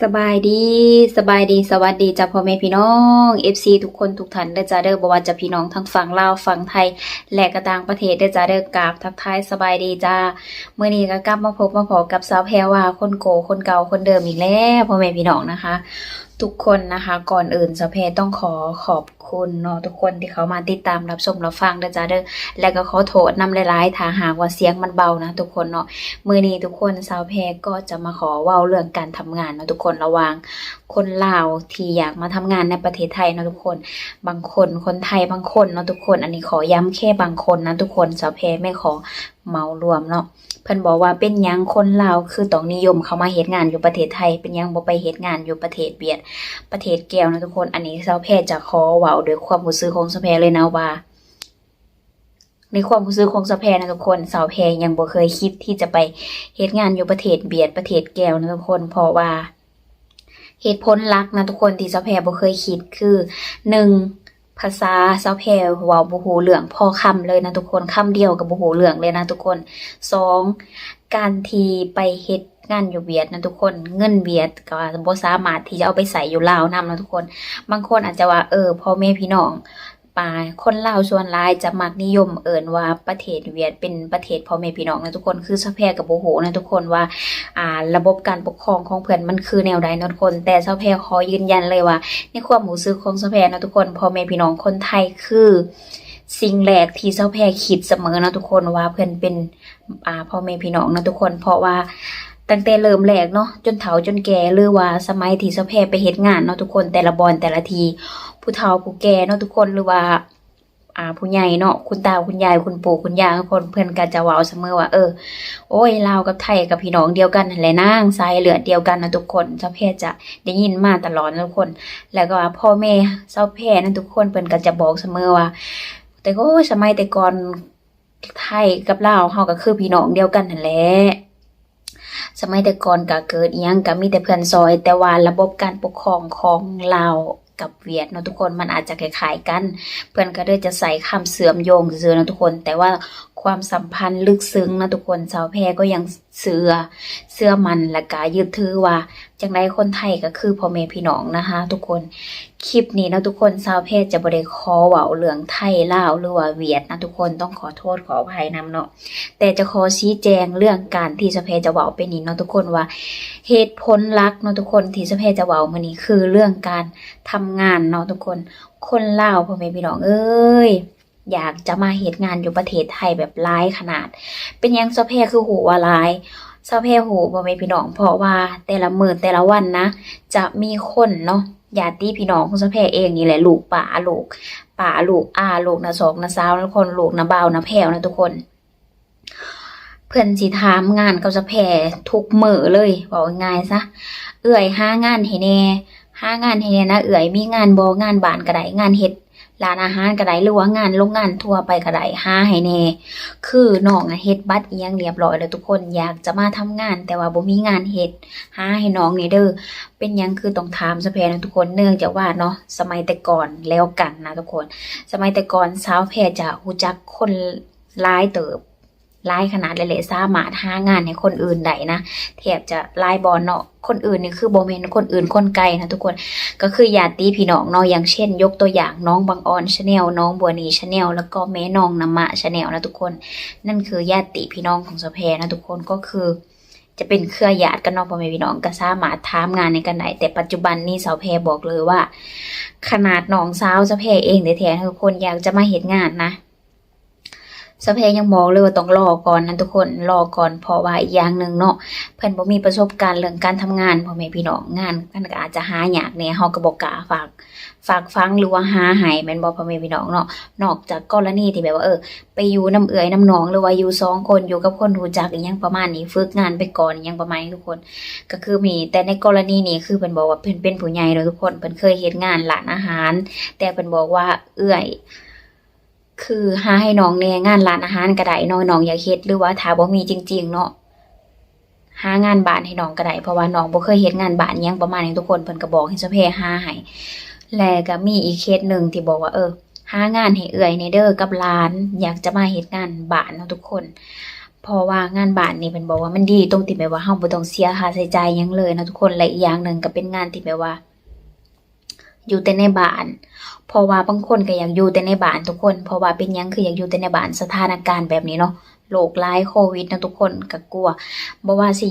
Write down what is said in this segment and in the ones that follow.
สบายดีสบายดีสวัสดีจ้าพ่อแม่พี่น้อง FC ทุกคนทุกท่านเด้อจ้าเด้อบ่ว่าจะพี่น้องทั้งฝั่งลาวฝั่งไทย และกระต่างประเทศเด้อจ้าเด้อกราบทักทายสบายดีจ้าเมื่อนี้ก็กลับมาพบมาพอกับสาวแพรว่าคนโกคนเก่าคนเดิมอีกแล้วพ่อแม่พี่น้องนะคะ ทุกคนนะคะ ก่อนอื่นสาวแพต้องขอขอบคุณเนาะทุกคนที่เขามาติดตามรับชมรับฟังเด้อจ้าเด้อแล้วก็ขอโทษนำหลายๆถ้าหากว่าเสียงมันเบานะ ทุกคนเนาะมือนี้ทุกคนสาวแพก็จะมาขอเว้าเรื่องการทำงานเนาะทุกคนระว่างคนลาวที่อยากมาทำงานในประเทศไทยเนาะทุกคน บางคนคนไทยบางคนเนาะทุกคน อันนี้ขอย้ำแค่บางคนนะทุกคนสาวแพไม่ขอเมารวมเนาะเพิ่นบอกว่าเป็นยังคนลาวคือต้องนิยมเข้ามาเฮ็ดงานอยู่ประเทศไทย เป็นยังบ่ไปเฮ็ดงานอยู่ประเทศเบียด ประเทศแก้วนะทุกคนอันนี้สาวแพรจะขอเว้าด้วยความรู้สึกของสาแพรเลยนะว่าในความรู้สึกของสาวแพรนะทุกคนสาวแพรยังบ่เคยคิดที่จะไปเฮ็ดงานอยู่ประเทศเบียดประเทศแก้วนะทุกคนเพราะว่าเหตุผลลักนะทุกคนที่สาวแพรบ่เคยคิดคือหนึ่ง ภาษาสาวแพลว้าบ่ฮู้เรื่องพอคำเลยนะทุกคนคำเดียวกับบ่ฮู้เรื่องเลยนะทุกคนสองการที่ไปเฮ็ดงานอยู่เวียดนะทุกคนเงินเวียดก็บ่สามารถที่จะเอาไปใส่อยู่ลาวนํนะทุกคน บางคนอาจจะว่าเออพ่อแม่พี่น้อง ป่า คนลาวส่วนหลายจะมักนิยมเอิ่นว่าประเทศเวียดเป็นประเทศพ่อแม่พี่น้องนะทุกคนคือสะแพรกับโบโหนะทุกคนว่าอ่าระบบการปกครองของเพื่อนมันคือแนวใดนะทุกคน แต่สะแพรขอยืนยันเลยว่า ในความรู้สึกของสะแพรนะทุกคนพ่อแม่พี่น้องคนไทยคือสิ่งแรกที่เจ้าแพรคิดเสมอนะทุกคนว่าเพื่อนเป็นอ่าพ่อแม่พี่น้องนะทุกคน เพราะว่าตั้งแต่เริ่มแรกเนาะจนเฒ่าจนแก่หรือว่าสมัยที่เจ้าแพรไปเฮ็ดงานเนาะทุกคนแต่ละบอนแต่ละที ผู้เฒ่าผู้แก่เนาะทุกคนหรือว่า อ่าผู้ใหญ่เนาะคุณตาคุณยายคุณปู่คุณย่าทุกคนเพื่อนก็จะว้าเสมอว่าเออ โอ้ยลาวกับไทยกับพี่น้องเดียวกันแหละนางสายเลือดเดียวกันนะทุกคนเจ้าแพทย์จะได้ยินมาตลอดนะทุกคน แล้วก็ว่าพ่อแม่เจ้าแพทย์นั่นทุกคนเพิ่นก็จะบอกเสมอว่า แต่ก็สมัยแต่ก่อนไทยกับลาวเฮาก็คือพี่น้องเดียวกันนั่นแหละสมัยแต่ก่อนก็เกิดยังก็มีแต่เพื่อนซอย แต่ว่าระบบการปกครองของลาว กับเวียดเนาะทุกคนมันอาจจะคล้ายๆกัน เพื่อนก็เลยจะใส่คำเสื่อมโยงเสื่อนะทุกคน แต่ว่าความสัมพันธ์ลึกซึ้งนะทุกคนสาวแพรก็ยังเสือเสื้อมันและกายึดถือว่าจังไรคนไทยก็คือพ่อแม่พี่น้องนะคะ ทุกคน คลิปนี้นะทุกคนชาวแพรจะบ่ได้ขอเว้าเรื่องไทยลาวหรือว่าเวียดนะทุกคนต้องขอโทษขออภัยนำเนาะแต่จะขอชี้แจงเรื่องการที่ชาวแพรจะเว้าไปนี้เนาะทุกคนว่า เหตุผลลักเนาะทุกคนที่ชาวแพรจะเว้ามื้อนี้คือเรื่องการทำงานเนาะทุกคน คนลาวพ่อแม่พี่น้องเอ้ยอยากจะมาเหตุงานอยู่ประเทศไทยแบบร้ายขนาด เป็นยังสะเพคือหูว่าร้ายสะเพหูพ่อแม่พี่น้องเพราะว่าแต่ละมื้อแต่ละวันนะ จะมีคนเนาะ ญาติพี่น้องของสะเพเองนี่แหละลูกป่าลูกป่าลูกอาลูกนะสองนะสาวนะคนลูกนะเบานะแผ่วนะทุกคน เพื่อนสิถามงานกับสะเพทุกมือเลยบอกง่ายซะเอื่อยห้างานให้แน่ห้างานให้แน่นะเอื่อยมีงานบองานบานก็ไดงานเฮ็ด ร้านอาหารก็ได้หรือว่างานโรงงานทั่วไปก็ได้หาให้แน่คือน้องอะเฮ็ดบัตรอียังเรียบร้อยแล้วทุกคนอยากจะมาทำงาน แต่ว่าบ่มีงานเฮ็ดหาให้น้องนี่เด้อเป็นยังคือต้องถามสะแพนทุกคนเนื่องจากว่าเนาะสมัยแต่ก่อนแล้วกันนะทุกคน สมัยแต่ก่อนสาวแพรจะหูจักคนร้ายเติบ หลายขนาดเลยแหละสามารถหางานให้คนอื่นได้นะแทบจะหลายบอลเนาะคนอื่นนี่คือโบเมนคนอื่นคนไกลนะทุกคนก็คือญาติพี่น้องเนาะอย่างเช่น ยกตัวอย่างน้องบางออนชาแนลน้องบัวนีชาแนลแล้วก็แม่น้องนามะชาแนลนะทุกคน นั่นคือญาติพี่น้องของสะแพนะทุกคนก็คือจะเป็นเครือญาติกันเนาะพ่อแม่พี่น้องก็สามารถทำงานในกันได้แต่ปัจจุบันนี้สาวแพรบอกเลยว่า ขนาดน้องสาวสะแพรเองแท้ๆนะทุกคนอยากจะมาเห็นงานนะ สะแพรยังบอกเลยว่าต้องรอก่อนนะทุกคนรอก่อนเพราะว่าอีกอย่างหนึ่งเนาะเพิ่อนบ่มีประสบการณ์เรื่องการทำงานพ่อแม่พี่น้องงานมันก็อาจจะหายากแหน่ยเฮาก็บ่กล้าฝากฝากฟังหรือว่าหาให้แม่นบ่พ่อแม่พี่น้องเนาะนอกจากกรณีที่แบบว่าเออ ไปอยู่น้ำเอื้อยน้ำหนองหรือว่าอยู่สองคนอยู่กับคนรู้จักอีหยังประมาณนี้ฝึกงานไปก่อนอีหยังประมาณนี้ทุกคน ก็คือมีแต่ในกรณีนี้คือเพิ่นบอกว่าเพิ่นเป็นผู้ใหญ่แล้วทุกคนเพิ่นเคยเฮ็ดงานร้านอาหาร แต่เพิ่นบอกว่าเอื้อย คือหาให้น้องแน่งานร้านอาหารก็ได้น้องน้องอยากเฮ็ดหรือว่าถ้าบ่มีจริง ๆ เนาะหางานบ้านให้น้องก็ได้เพราะว่าน้องบ่เคยเฮ็ดงานบ้านยังประมาณนี้ทุกคนเพิ่นก็บอกให้เจ้าแพหาให้และก็มีอีกเคสหนึ่งที่บอกว่าเออหางานให้เอื้อยในเด้อกับหลาน อยากจะมาเฮ็ดงานบ้านเนาะทุกคนเพราะว่างานบ้านนี่เป็นบอกว่ามันดีตรงที่แบบว่าเฮาบ่ต้องเสียค่าใช้จ่ายหยังเลยนะทุกคนและอีกอย่างหนึ่งก็เป็นงานที่แบบว่า อยู่แต่ในบ้านเพราะว่าบางคนก็อยากอยู่แต่ในบ้านทุกคน เพราะว่าเป็นยังคืออยากอยู่แต่ในบ้านสถานการณ์แบบนี้เนาะโรคร้ายโควิดนะทุกคนก็กลัวบ่ว่าสิ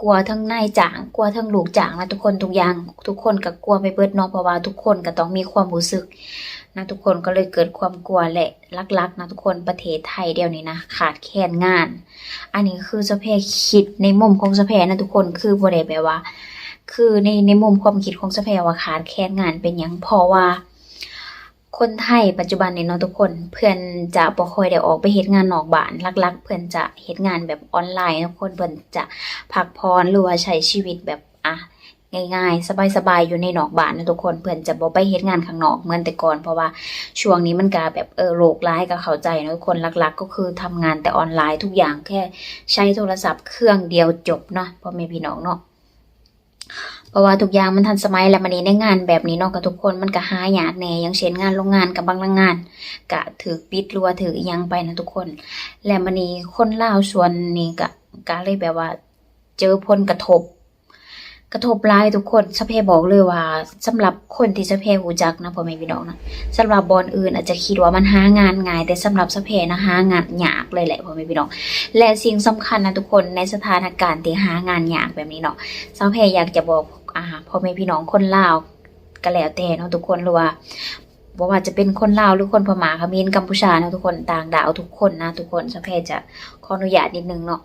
กลัวทั้งนายจ้างกลัวทั้งลูกจ้างนะทุกคนทุกอย่างทุกคนก็กลัวไปเบิดเนาะเพราะว่าทุกคนก็ต้องมีความรู้สึกนะทุกคนก็เลยเกิดความกลัวแหละลักๆนะทุกคนประเทศไทยเดียวนี้นะขาดแคลนงาน อันนี้คือสะเพคิดในมุมของสะเพนะทุกคนคือบ่ได้แปลว่า คือในในมุมความคิดของสะเพว่าขาดแคลนงานเป็นยังเพราะว่า คนไทยปัจจุบันนี่เนาะทุกคนเพื่อนจะบ่ค่อยได้ออกไปเฮ็ดงานนอกบ้านลักๆ เพื่อนจะเฮ็ดงานแบบออนไลน์ทุกคนเพื่อนจะพักผ่อนหรือว่าใช้ชีวิตแบบอะง่ายๆ สบายๆ อยู่ในนอกบ้านนะทุกคนเพื่อนจะบ่ไปเฮ็ดงานข้างนอกเหมือนแต่ก่อน เพราะว่าช่วงนี้มันก็แบบเออโรคร้ายก็เข้าใจนะทุกคนหลักๆ ก็คือทำงานแต่ออนไลน์ทุกอย่างแค่ใช้โทรศัพท์เครื่องเดียวจบเนาะพ่อแม่พี่น้องเนาะ เพราะว่าทุกอย่างมันทันสมัยแล้วมันนี้ในงานแบบนี้เนาะกับทุกคนมันก็หายากแน่อย่างเช่นงานโรงงานกับบางโรงงานกะถือปิดรัวถือยังไปนะทุกคน และมันนี้คนลาส่วนนี้ก็ก็เลยแบบว่า เจอผลกระทบ กระทบหลายทุกคนสเพบอกเลยว่าสำหรับคนที่สเพหูจักนะพ่อแม่พี่น้องนะสำหรับบอลอื่นอาจจะคิดว่ามันหางานง่าย แต่สำหรับสเพนะหางานยากเลยแหละพ่อแม่พี่น้อง และสิ่งสำคัญนะทุกคนในสถานการณ์ที่หางานยากแบบนี้เนาะสเพรอยากจะบอกอ่าพ่อแม่พี่น้องคนลาวก็แล้วแต่เนาะทุกคนหรือว่า บ่ว่าจะเป็นคนลาวหรือคนพม่าเขมรกัมพูชานะทุกคนต่างดาวทุกคนนะทุกคนสาวแพจะขออนุญาตนิดนึงเนาะ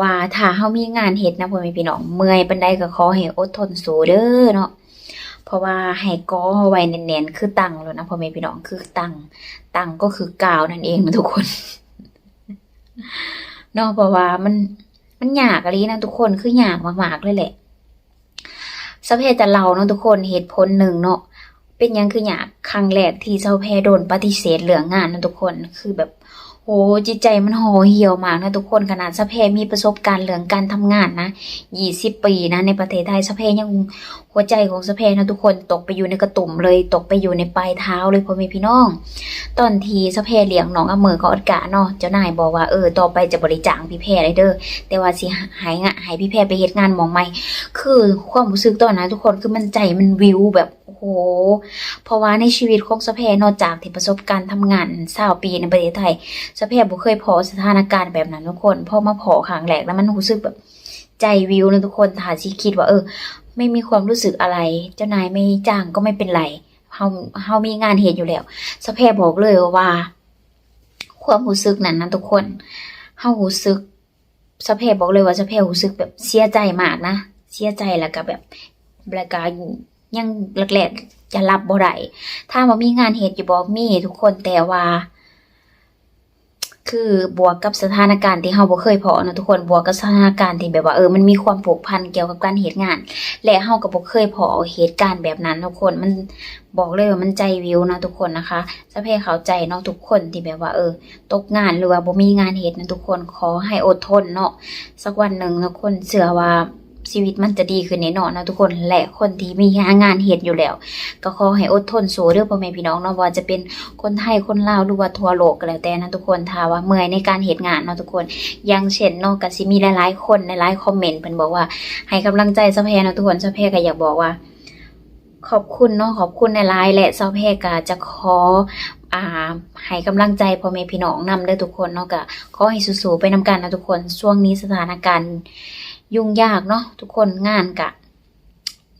ว่าถ้าเฮามีงานเฮ็ดนะพ่อแม่พี่น้องเมื่อยปานใดก็ขอให้อดทนสู้เด้อเนาะเพราะว่าให้ก้อไว้แน่นๆคือตังแล้วนะพ่อแม่พี่น้องคือตังตังก็คือกาวนั่นเองนะทุกคนเนาะเพราะว่ามันมันยากอะลีนะทุกคนคือยากมากๆเลยแหละสเพแต่เราเนาะทุกคนเหตุผลหนึ่งเนาะ เป็นยังคืออยากครั้งแรกที่เจ้าแพโดนปฏิเสธเหลืองงานนะทุกคนคือแบบโหจิตใจมันห่อเหี่ยวมากนะทุกคนขนาดสะเพมีประสบการณ์เรื่องการทำงานนะยี่สิบปีนะในประเทศไทยสะเพยังหัวใจของสะเพนะทุกคนตกไปอยู่ในกระตุ่มเลยตกไปอยู่ในปลายเท้าเลยพ่อแม่พี่น้อง ตอนทีสะเพเลี้ยงน้องอเมอก็อดกะเนาะเจ้านายบอกว่าเออต่อไปจะบริจาคพี่แพรเลยเด้อแต่ว่าสิหายงะหายพี่แพรไปเฮ็ดงานมองใหม่คือความรู้สึกตอนนั้นทุกคนคือมันใจมันวิวแบบ โอ้โห เพราะว่าในชีวิตของสเพนอกจากที่ประสบการณ์ทำงานสาวปีในประเทศไทยสะเพบ่เคยพอสถานการณ์แบบนั้นทุกคนพอมาพอครั้งแรกแล้วมันรู้สึกแบบใจวิวนะทุกคนถ้าสิคิดว่าเออ ไม่มีความรู้สึกอะไร เจ้านายไม่จ้างก็ไม่เป็นไรเฮาเฮามีงานเฮ็ดอยู่แล้วสะเพบอกเลยว่า ความรู้สึกนั้นนะทุกคนเฮารู้สึกสะเพบอกเลยว่าสะเพรู้สึกแบบเสียใจมากนะเสียใจแล้วก็แบบแล้วก็ ยังแรกๆจะรับบ่ได้ถ้าว่ามีงานเฮ็ดอยู่บ่มีทุกคนแต่ว่า คือบวกกับสถานการณ์ที่เฮาบ่เคยพอเนาะทุกคนบวกกับสถานการณ์ที่แบบว่าเออมันมีความผูกพันเกี่ยวกับการเฮ็ดงาน และเฮาก็บ่เคยพอเหตุการณ์แบบนั้นทุกคนมันบอกเลยว่ามันใจวิวนะทุกคนนะคะสะเพเข้าใจเนาะทุกคนที่แบบว่า เออ ตกงานหรือว่าบ่มีงานเฮ็ดนะทุกคนขอให้อดทนเนาะสักวันหนึ่งนะทุกคนเชื่อว่า ชีวิตมันจะดีขึ้นแน่นอนนะทุกคนและคนที่มีงานเฮ็ดอยู่แล้ว ก็ขอให้อดทนสู้เด้องพ่อแม่พี่น้องเนาะว่าจะเป็นคนไทยคนลาวหรือว่าทั่วโลกก็แล้วแต่นะทุกคนถ้าว่าเมื่อยในการเฮ็ดงานเนาะทุกคนย่างเช่นนาะก็สิมีหลายๆคนในหลายคอมเมนต์เพิ่นบอกว่าให้กำลังใจสะเพนะทุกคนสะเพก็อยากบอกว่า ขอบคุณเนาะขอบคุณในไลน์และซาเพกาจะขออ่าให้กำลังใจพ่อแม่พี่น้องนำเด้อทุกคนเนาะก็ขอให้สู้ๆไปนำกันนะทุกคนช่วงนี้สถานการณ์ ยุ่งยากเนาะทุกคนงานกะ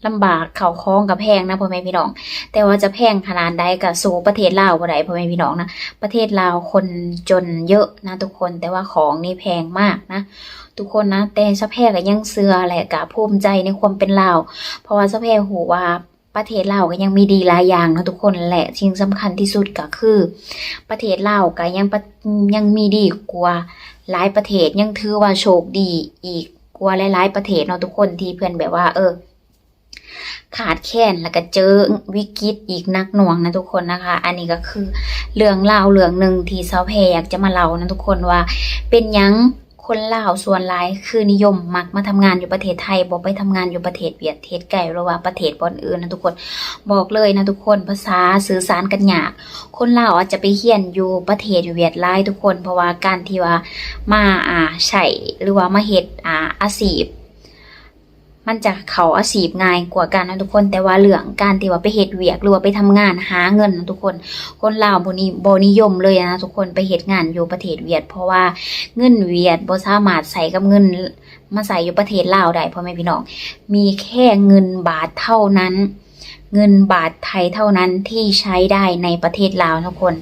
ลำบากเข่าคล้องกับแพงนะพ่อแม่พี่น้อง แต่ว่าจะแพงขนาดใดก็สู้ประเทศลาวบ่ได้พ่อแม่พี่น้องนะประเทศลาวคนจนเยอะนะทุกคนแต่ว่าของนี่แพงมากนะทุกคนนะแต่สะแพรก็ยังเสือแหละกะภูมิใจในความเป็นลาวเพราะว่าสะแพรหูว่าประเทศลาวก็ยังมีดีหลายอย่างนะทุกคนแหละสิ่งสำคัญที่สุดก็คือ ประเทศลาวก็ยังยังมีดีกว่าหลายประเทศยังถือว่าโชคดีอีก กลัวหลายๆประเทศเนาะทุกคนที่เพื่อนแบบว่า เออ ขาดแค้นแล้วก็เจอวิกฤตอีกนักหน่วงนะทุกคนนะคะ อันนี้ก็คือเรื่องเล่าเรื่องหนึ่งที่เซาแพรอยากจะมาเล่านะทุกคนว่า เป็นยัง คนลาวส่วนหลายคือนิยมมักมาทำงานอยู่ประเทศไทยบอกไปทำงานอยู่ประเทศเวียดเทศไก่หรือว่าประเทศบอนอื่นนะทุกคนบอกเลยนะทุกคนภาษาสื่อสารกันยาก คนลาวอาจจะไปเฮียนอยู่ประเทศอยู่เวียดไล่ทุกคน เพราะว่าการที่ว่ามาอ่าใช่หรือว่ามาเฮ็ดอ่าอาชีพ มันจะเขาอาชีพง่ายกว่ากันนะทุกคน แต่ว่าเรื่องการที่ว่าไปเฮ็ดเวียกหรือว่าไปทำงานหาเงินนะทุกคน คนลาวบนิบนิยมเลยนะทุกคนไปเฮ็ดงานอยู่ประเทศเวียด เพราะว่าเงินเวียดบ่สามารถใส่กับเงินมาใส่อยู่ประเทศลาวได้พ่อแม่พี่น้อง มีแค่เงินบาทเท่านั้น เงินบาทไทยเท่านั้นที่ใช้ได้ในประเทศลาวทุกคน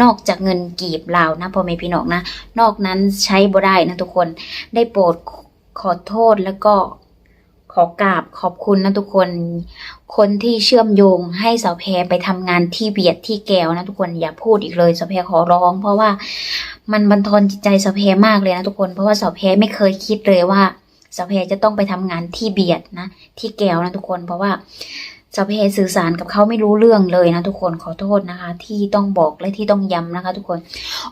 นอกจากเงินกีบลาวนะพ่อแม่พี่น้องนะ นอกนั้นใช้บ่ได้นะทุกคน ได้โปรดขอโทษแล้วก็ ขอกราบขอบคุณนะทุกคน คนที่เชื่อมโยงให้สาวแพรไปทำงานที่เบียดที่แก้วนะทุกคนอย่าพูดอีกเลยสาวแพรขอร้อง เพราะว่ามันบันทอนจิตใจสาวแพรมากเลยนะทุกคน เพราะว่าสาวแพรไม่เคยคิดเลยว่าสาวแพรจะต้องไปทำงานที่เบียดนะ ที่แก้วนะทุกคน เพราะว่า สาวแพสื่อสารกับเขาไม่รู้เรื่องเลยนะทุกคนขอโทษนะคะ ที่ต้องบอกและที่ต้องย้ำนะคะ ทุกคน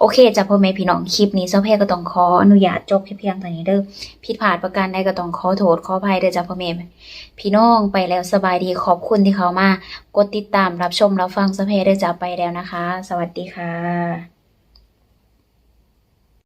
โอเคจ้ะพ่อแม่พี่น้องคลิปนี้เจ้าแพก็ต้องขออนุญาตจบเพียงเท่านี้เด้อผิดพลาดประการใดก็ต้องขอโทษขออภัยเด้อจ้ะพ่อแม่พี่น้องไปแล้วสบายดีขอบคุณที่เขามากดติดตามรับชมรับฟังเจ้าแพเด้อจ้ะไปแล้วนะคะ สวัสดีค่ะ